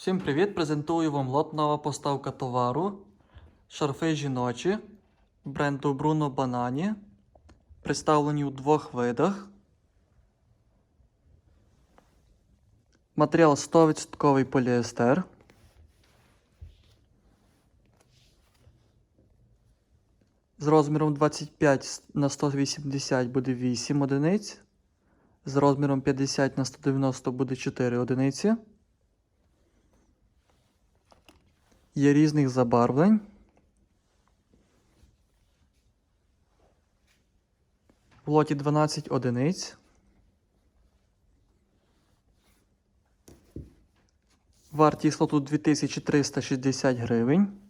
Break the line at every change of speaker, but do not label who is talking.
Всім привіт! Презентую вам лот нова поставка товару. Шарфи жіночі бренду Bruno Banani. Представлені у двох видах. Матеріал 100% поліестер. З розміром 25 на 180 буде 8 одиниць. З розміром 50 на 190 буде 4 одиниці. Є різних забарвлень. В лоті 12 одиниць. Вартість лоту 2360 гривень.